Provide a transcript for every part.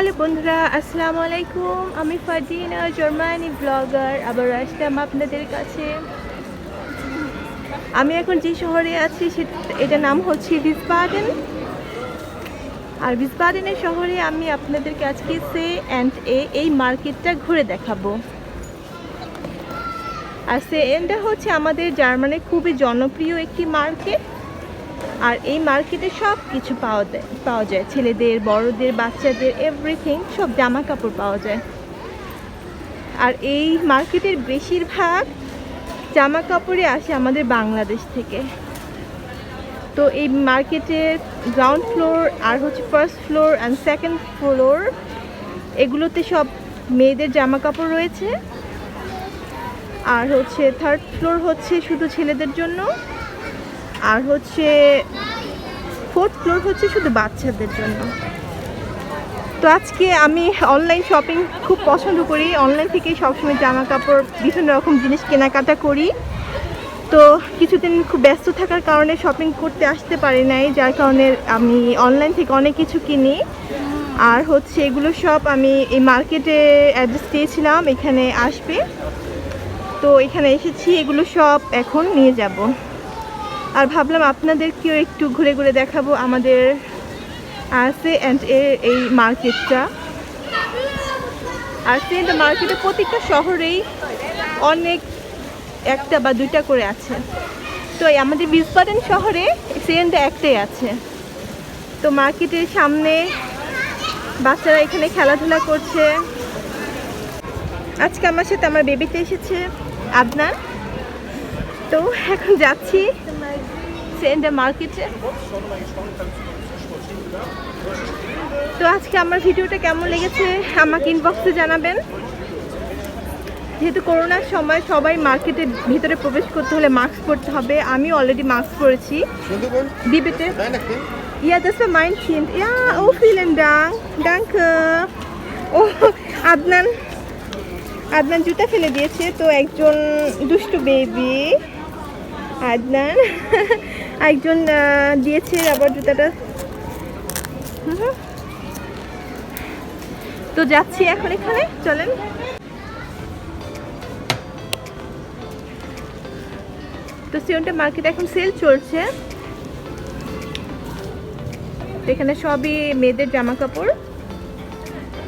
Hello বন্ধুরা, আসসালামু আলাইকুম। আমি ফারদিনা জার্মানি ব্লগার। আবার আসলাম আপনাদের কাছে। আমি এখন যে শহরে আছি, সেটা এটার নাম হচ্ছে ভিসবাডেন আর ভিসবাডেনের শহরে আমি আপনাদেরকে আজকে সে অ্যান্ড এ এই মার্কেটটা ঘুরে দেখাবো। আর সে এন্ডটা হচ্ছে আমাদের জার্মানির খুবই জনপ্রিয় একটি মার্কেট। আর এই মার্কেটে সব কিছু পাওয়া যায় পাওয়া যায়। ছেলেদের, বড়দের, বাচ্চাদের এভরিথিং সব জামা কাপড় পাওয়া যায়। আর এই মার্কেটের বেশিরভাগ জামা কাপড়ই আসে আমাদের বাংলাদেশ থেকে। তো এই মার্কেটের গ্রাউন্ড ফ্লোর আর হচ্ছে first floor and second floor এগুলোতে সব মেয়েদের জামা কাপড় রয়েছে। আর হচ্ছে থার্ড ফ্লোর হচ্ছে শুধু ছেলেদের জন্য। আর হচ্ছে ফোর্থ ফ্লোর হচ্ছে শুধু বাচ্চাদের জন্য। তো আজকে আমি অনলাইন শপিং খুব পছন্দ করি। অনলাইন থেকেই সবসময় জামা কাপড় বিভিন্ন রকম জিনিস কেনাকাটা করি। তো কিছুদিন খুব ব্যস্ত থাকার কারণে শপিং করতে আসতে পারি নাই, যার কারণে আমি অনলাইন থেকে অনেক কিছু কিনি। আর হচ্ছে এগুলো সব আমি এই মার্কেটে অ্যাড্রেস দিয়েছিলাম, এখানে আসবে। তো এখানে এসেছি, এগুলো সব এখন নিয়ে যাব। আর ভাবলাম আপনাদেরকেও একটু ঘুরে ঘুরে দেখাবো আমাদের সে অ্যান্ড এ এই মার্কেটটা আর সে মার্কেটে প্রত্যেকটা শহরেই অনেক একটা বা দুইটা করে আছে। তো আমাদের বিসবাডেন শহরে সেন্টটা একটাই আছে। তো মার্কেটের সামনে বাচ্চারা এখানে খেলাধুলা করছে। আজকে আমার সাথে আমার বেবিতে এসেছে, আদনান। তো এখন যাচ্ছি। সেন্টার মার্কেটে তো আজকে আমার ভিডিওটা কেমন লেগেছে আমাকে ইনবক্সে জানাবেন যেহেতু করোনার সময় সবাই মার্কেটের ভিতরে প্রবেশ করতে হলে মাস্ক পরতে হবে আমি অলরেডি মাস্ক পরেছি Kind. Ja, das war mein Kind. Ja, oh, vielen Dank. Danke. ও আদনান আদনান জুতা ফেলে দিয়েছে তো একজন দুষ্টু বেবি আদনান। একজন দিয়েছে আবার জুতাটা। তো যাচ্ছি এখন এখানে, চলেন। তো সিওনটা মার্কেট এখন সেল চলছে। এখানে সবই মেয়েদের জামা কাপড়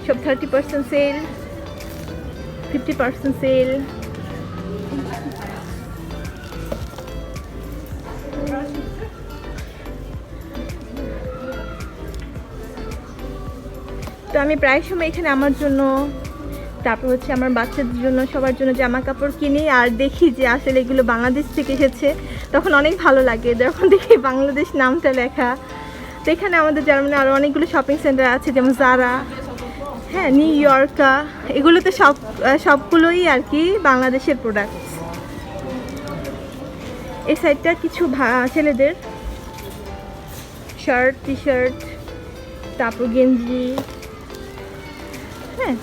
সব thirty percent sale fifty percent sale তো আমি প্রায় সময় এখানে আমার জন্য, তারপর হচ্ছে আমার বাচ্চাদের জন্য, সবার জন্য জামা কাপড় কিনি আর দেখি যে আসলে এগুলো বাংলাদেশ থেকে এসেছে। তখন অনেক ভালো লাগে, যখন দেখি বাংলাদেশ নামটা লেখা। তো এখানে আমাদের জার্মানি আরও অনেকগুলো শপিং সেন্টার আছে, যেমন জারা হ্যাঁ নিউ ইয়র্কা এগুলো তো সব সবগুলোই আর কি বাংলাদেশের প্রোডাক্ট এই সাইডটা কিছু ছেলেদের। শার্ট টি শার্ট তারপর গেঞ্জি। হ্যাঁ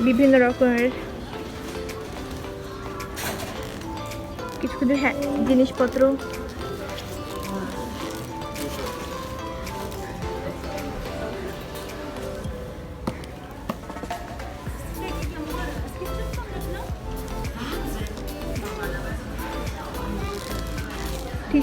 বিভিন্ন রকমের কিছু কিছু হ্যাঁ জিনিসপত্র। টি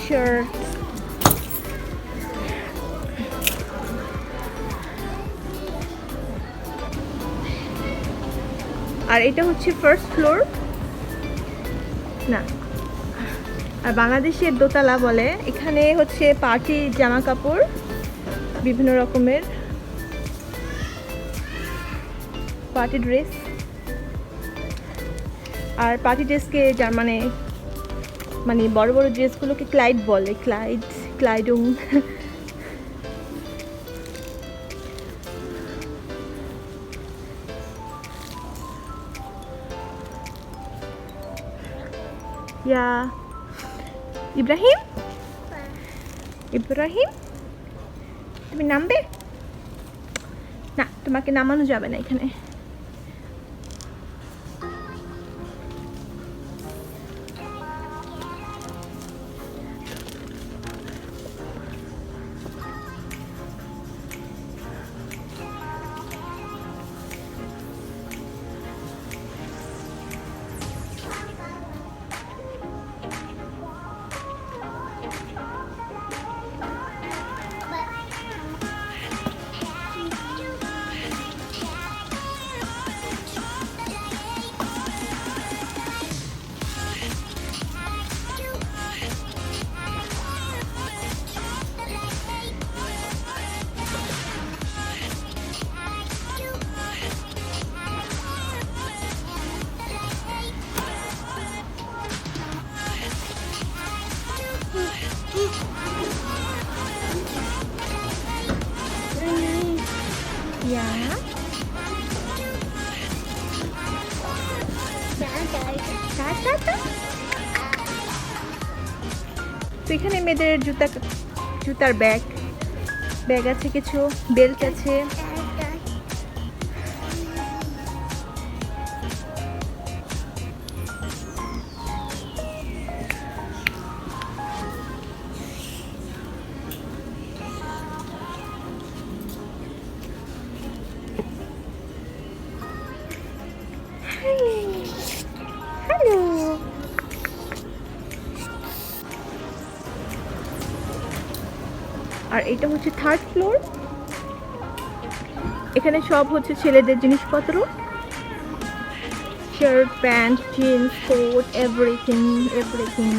আর এটা হচ্ছে ফার্স্ট ফ্লোর না। আর বাংলাদেশের দোতলা বলে, এখানে হচ্ছে পার্টি জামা কাপড় বিভিন্ন রকমের পার্টি ড্রেস। আর পার্টি ড্রেসকে যার মানে মানে বড় বড় ড্রেসগুলোকে ক্লাইড বলে, ক্লাইড ক্লাইডুং ইয়া ইব্রাহিম ইব্রাহিম তুমি নামবে না তোমাকে নামানো যাবে না এখানে তো এখানে মেয়েদের জুতা জুতার ব্যাগ ব্যাগ আছে কিছু বেল্ট আছে। আর এটা হচ্ছে থার্ড ফ্লোর এখানে সব হচ্ছে ছেলেদের জিনিসপত্র। Shirt pant jeans coat everything everything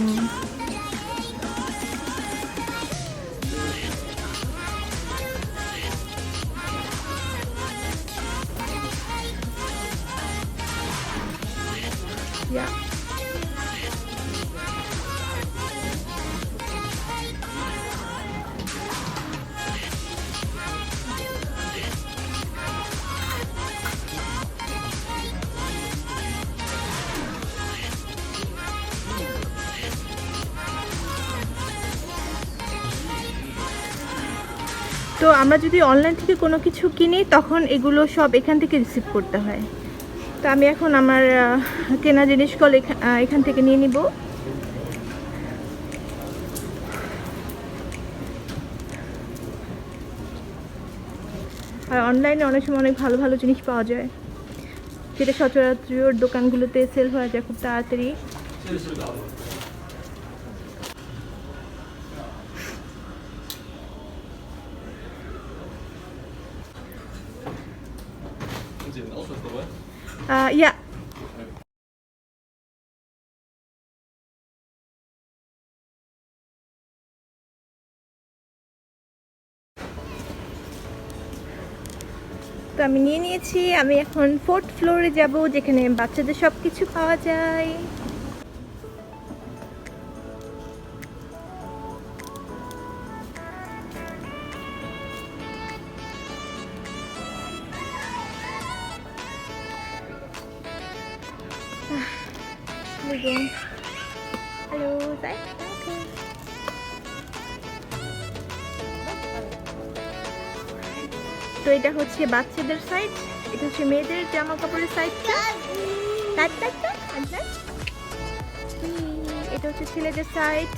তো আমরা যদি অনলাইন থেকে কোনো কিছু কিনি, তখন এগুলো সব এখান থেকে রিসিভ করতে হয়। তো আমি এখন আমার কেনা জিনিসগুলো এখান থেকে নিয়ে নিব। আর অনলাইনে অনেক সময় অনেক ভালো ভালো জিনিস পাওয়া যায়। যেটা সচরাচর দোকানগুলোতে সেল হয়ে যায় খুব তাড়াতাড়ি। Haben Sie den Ausweis dabei? আহ, ja. তো আমি নিয়ে নিয়েছি আমি এখন ফোর্থ ফ্লোরে যাব যেখানে বাচ্চাদের সব কিছু পাওয়া যায় Begin. Hello, Zai. Okay. তো এটা হচ্ছে বাচ্চাদের সাইড এটা হচ্ছে মেয়েদের জামা কাপড়ের সাইডটা এটা হচ্ছে ছেলেদের সাইড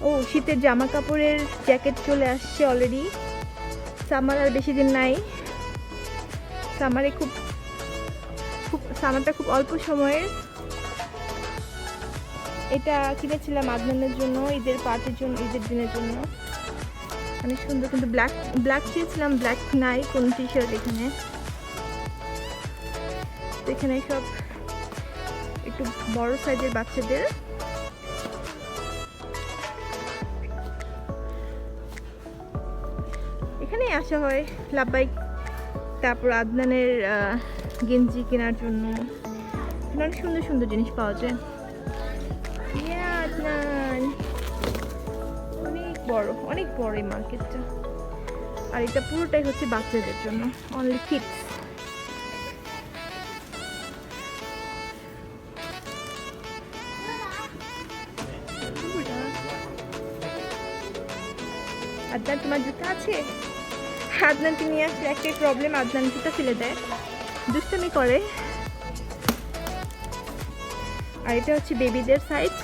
ও শীতের জামা কাপড়ের জ্যাকেট চলে আসছে অলরেডি সামার আর বেশি দিন নাই সামারে খুব সামারটা খুব অল্প সময়ের। এটা কিনেছিলাম আদনানের জন্য, ঈদের পার্টির জন্য, ঈদের দিনের জন্য। অনেক সুন্দর, কিন্তু ব্ল্যাক ব্ল্যাক চেয়েছিলাম ব্ল্যাক নাই, কোন টি শার্ট এখানে। এখানে সব একটু বড় সাইজের বাচ্চাদের। এখানেই আসা হয় লাভবাইক তারপর আদনানের গেঞ্জি কেনার জন্য। অনেক সুন্দর সুন্দর জিনিস পাওয়া যায়। আদনান অনেক বড় অনেক বড় এই মার্কেটটা। আর এটা পুরোটাই হচ্ছে বাচ্চাদের জন্য। অনলি কিডস আদনান, তোমার জুতা আছে? আদনানকে নিয়ে আসলে একটাই প্রবলেম আদনান জুতা ফেলে দেয়। দুষ্টামি করে। আর এটা হচ্ছে বেবিদের সাইজ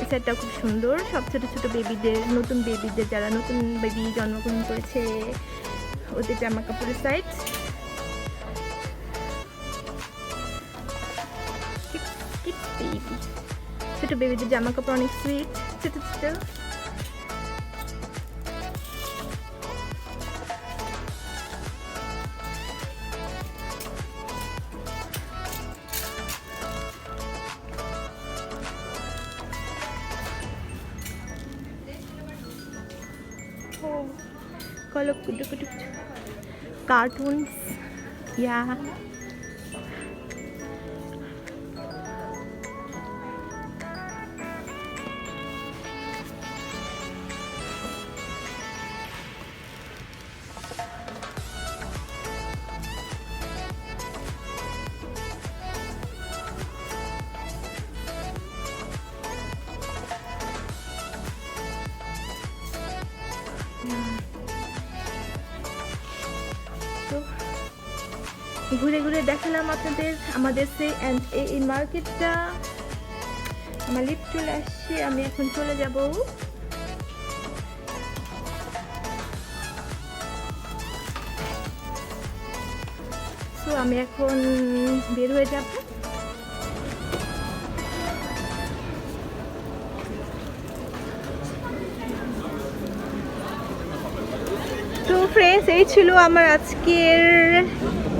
এই সাইডটা খুব সুন্দর। সব ছোট ছোট বেবিদের নতুন বেবিদের যারা নতুন বেবি জন্মগ্রহণ করেছে, ওদের জামা কাপড়ের সাইজ ছোট বেবিদের জামা কাপড় অনেক সুইট ছোট ছোট। Oh, color kudu kudu cartoons. Yeah. ঘুরে ঘুরে দেখালাম আপনাদের আমাদের সে অ্যান্ড এই মার্কেটটা আমার লিফট চলে আসছে, আমি এখন চলে যাব। তো আমি এখন বের হয়ে যাব। তো ফ্রেন্ডস এই ছিল আমার আজকের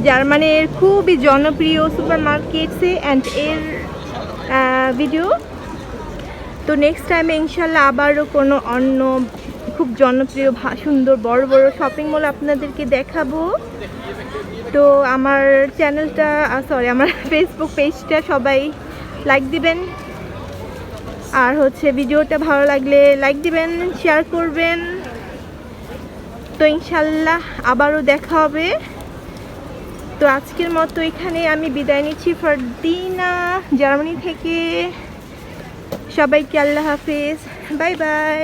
জার্মানির খুবই জনপ্রিয় সুপার মার্কেটসে অ্যান্ড এর ভিডিও তো নেক্সট টাইমে ইনশাল্লাহ আবারও কোনো অন্য খুব জনপ্রিয় সুন্দর বড় বড় শপিং মল আপনাদেরকে দেখাবো। তো আমার চ্যানেলটা সরি আমার ফেসবুক পেজটা সবাই লাইক দিবেন। আর হচ্ছে ভিডিওটা ভালো লাগলে লাইক দিবেন শেয়ার করবেন। তো ইনশাল্লাহ আবারও দেখা হবে। তো আজকের মতো এখানে আমি বিদায় নিচ্ছি ফারদিনা জার্মানি থেকে। সবাইকে আল্লাহ হাফিজ। Bye bye.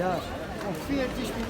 Ja, auf 40 Minuten.